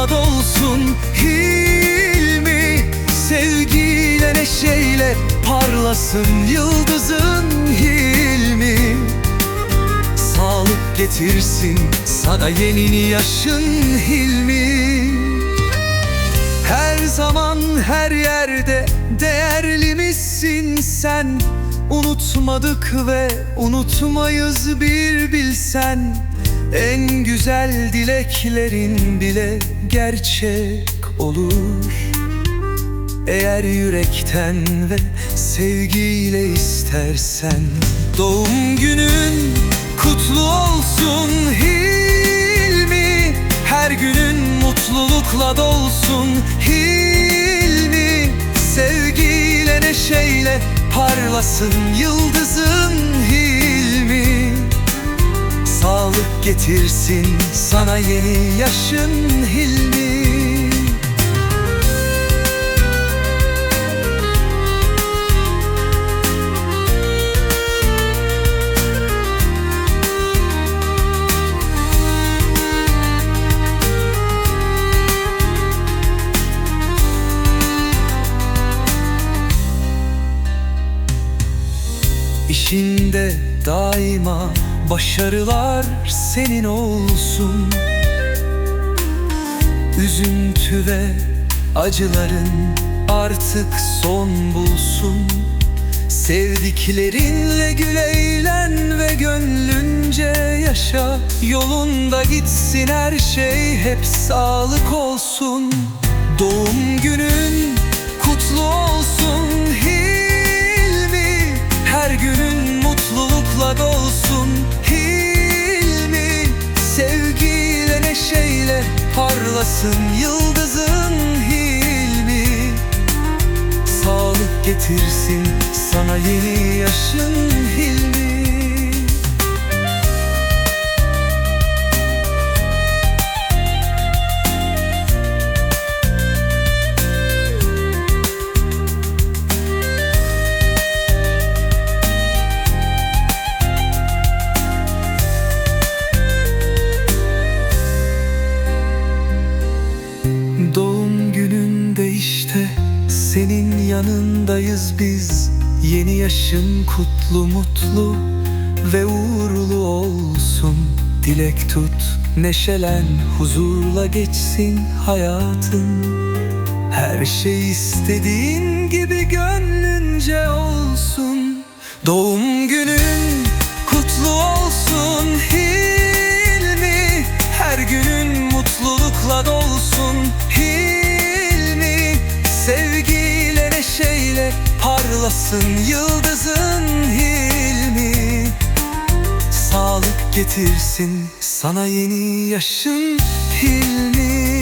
mutlulukla dolsun Hilmi Sevgiyle neşeyle parlasın yıldızın Hilmi Sağlık getirsin sana yeni yaşın Hilmi Her zaman her yerde değerli misin sen? Unutmadık ve unutmayız bir bilsen En güzel dileklerin bile gerçek olur. Eğer yürekten ve sevgiyle istersen. Doğum günün kutlu olsun Hilmi. Her günün mutlulukla dolsun Hilmi. Sevgiyle neşeyle parlasın yıldızın Sağlık getirsin sana yeni yaşın Hilmi. İşinde daima başarılar senin olsun. Üzüntü ve acıların artık son bulsun. Sevdiklerinle gül eğlen ve gönlünce yaşa. Yolunda gitsin her şey hep sağlık olsun. Doğum günün kutlu olsun. Hilmi Her günün mutlulukla dolsun neşeyle parlasın yıldızın Hilmi. Sağlık getirsin sana yeni yaşın yanındayız biz. Yeni yaşın kutlu mutlu ve uğurlu olsun. Dilek tut neşelen huzurla geçsin hayatın. Her şey istediğin gibi gönlünce olsun. Doğum günün parlasın yıldızın Hilmi. Sağlık getirsin sana yeni yaşın Hilmi